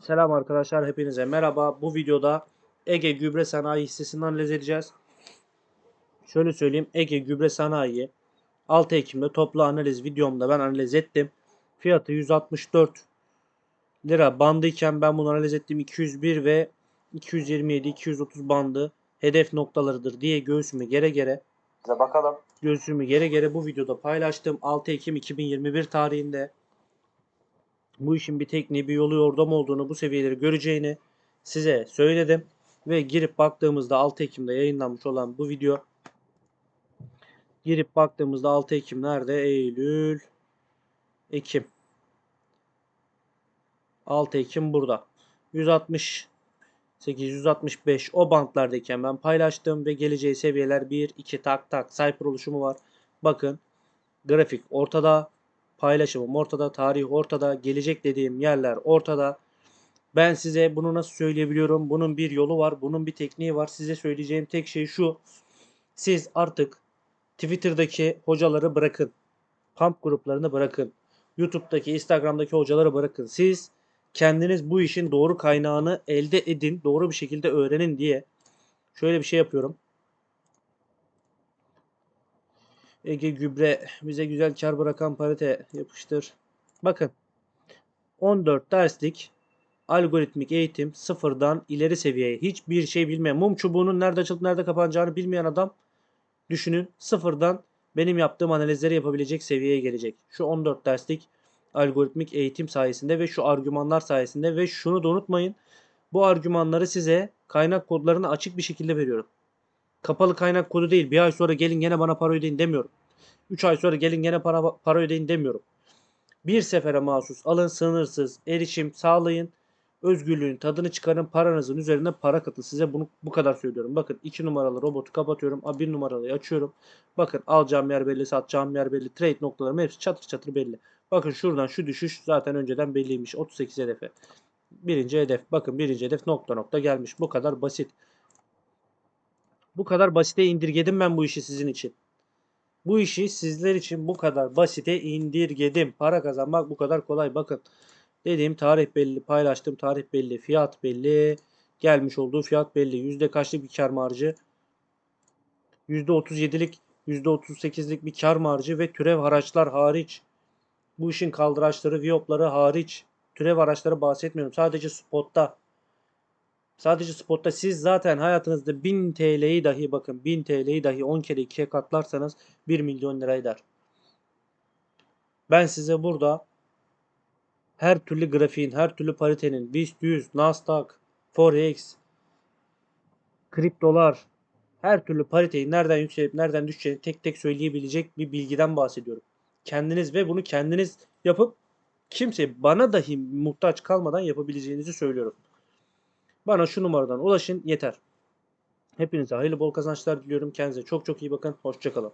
Selam arkadaşlar hepinize merhaba. Bu videoda Ege Gübre Sanayi hissesini analiz edeceğiz. Şöyle söyleyeyim Ege Gübre Sanayi 6 Ekim'de toplu analiz videomda ben analiz ettim. Fiyatı 164 lira bandıyken ben bunu analiz ettim 201 ve 227 230 bandı hedef noktalarıdır diye göğsümü gere gere Bize bakalım. göğsümü gere gere bu videoda paylaştım. 6 Ekim 2021 tarihinde bu işin bir tekniği, bir yolu yordam olduğunu, bu seviyeleri göreceğini size söyledim. Ve girip baktığımızda 6 Ekim'de yayınlanmış olan bu video girip baktığımızda 6 Ekim nerede? Eylül, Ekim. 6 Ekim burada. 160 865 o bantlardayken ben paylaştım ve geleceği seviyeler 1 2 tak tak sayfa oluşumu var. Bakın grafik ortada, paylaşımım ortada, tarih ortada, gelecek dediğim yerler ortada. Ben size bunu nasıl söyleyebiliyorum? Bunun bir yolu var, bunun bir tekniği var. Size söyleyeceğim tek şey şu. Siz artık Twitter'daki hocaları bırakın. Pump gruplarını bırakın. YouTube'daki, Instagram'daki hocaları bırakın. Siz kendiniz bu işin doğru kaynağını elde edin, doğru bir şekilde öğrenin diye şöyle bir şey yapıyorum. Ege Gübre bize güzel kar bırakan parite yapıştır. Bakın 14 derslik algoritmik eğitim sıfırdan ileri seviyeye hiçbir şey bilmeyen mum çubuğunun nerede açılıp nerede kapanacağını bilmeyen adam düşünün sıfırdan benim yaptığım analizleri yapabilecek seviyeye gelecek. Şu 14 derslik algoritmik eğitim sayesinde ve şu argümanlar sayesinde ve şunu da unutmayın. Bu argümanları size kaynak kodlarını açık bir şekilde veriyorum. Kapalı kaynak kodu değil. Bir ay sonra gelin gene bana para ödeyin demiyorum. 3 ay sonra gelin gene para, para ödeyin demiyorum. Bir sefere mahsus alın sınırsız erişim sağlayın. Özgürlüğün tadını çıkarın. Paranızın üzerine para katın. Size bunu bu kadar söylüyorum. Bakın 2 numaralı robotu kapatıyorum. 1 numaralıyı açıyorum. Bakın alacağım yer belli, satacağım yer belli. Trade noktalarım hepsi çatır çatır belli. Bakın şuradan şu düşüş zaten önceden belliymiş. 38 hedefe. Birinci hedef. Bakın birinci hedef nokta nokta gelmiş. Bu kadar basit. Bu kadar basite indirgedim ben bu işi sizin için. Bu işi sizler için bu kadar basite indirgedim. Para kazanmak bu kadar kolay. Bakın dediğim tarih belli, paylaştığım tarih belli, fiyat belli, gelmiş olduğu fiyat belli. Yüzde kaçlık bir kar marjı? Yüzde 37'lik, yüzde 38'lik bir kar marjı ve türev haraçlar hariç. Bu işin kaldıraçları, viyopları hariç. Türev araçları bahsetmiyorum. Sadece spotta. Sadece spotta siz zaten hayatınızda 1000 TL'yi dahi bakın 1000 TL'yi dahi 10 kere 2'ye katlarsanız 1 milyon lira eder. Ben size burada her türlü grafiğin, her türlü paritenin, BIST 100, Nasdaq, Forex, kriptolar, her türlü pariteyi nereden yükselip nereden düşeceğini tek tek söyleyebilecek bir bilgiden bahsediyorum. Kendiniz ve bunu kendiniz yapıp kimse bana dahi muhtaç kalmadan yapabileceğinizi söylüyorum. Bana şu numaradan ulaşın yeter. Hepinize hayırlı bol kazançlar diliyorum. Kendinize çok çok iyi bakın. Hoşçakalın.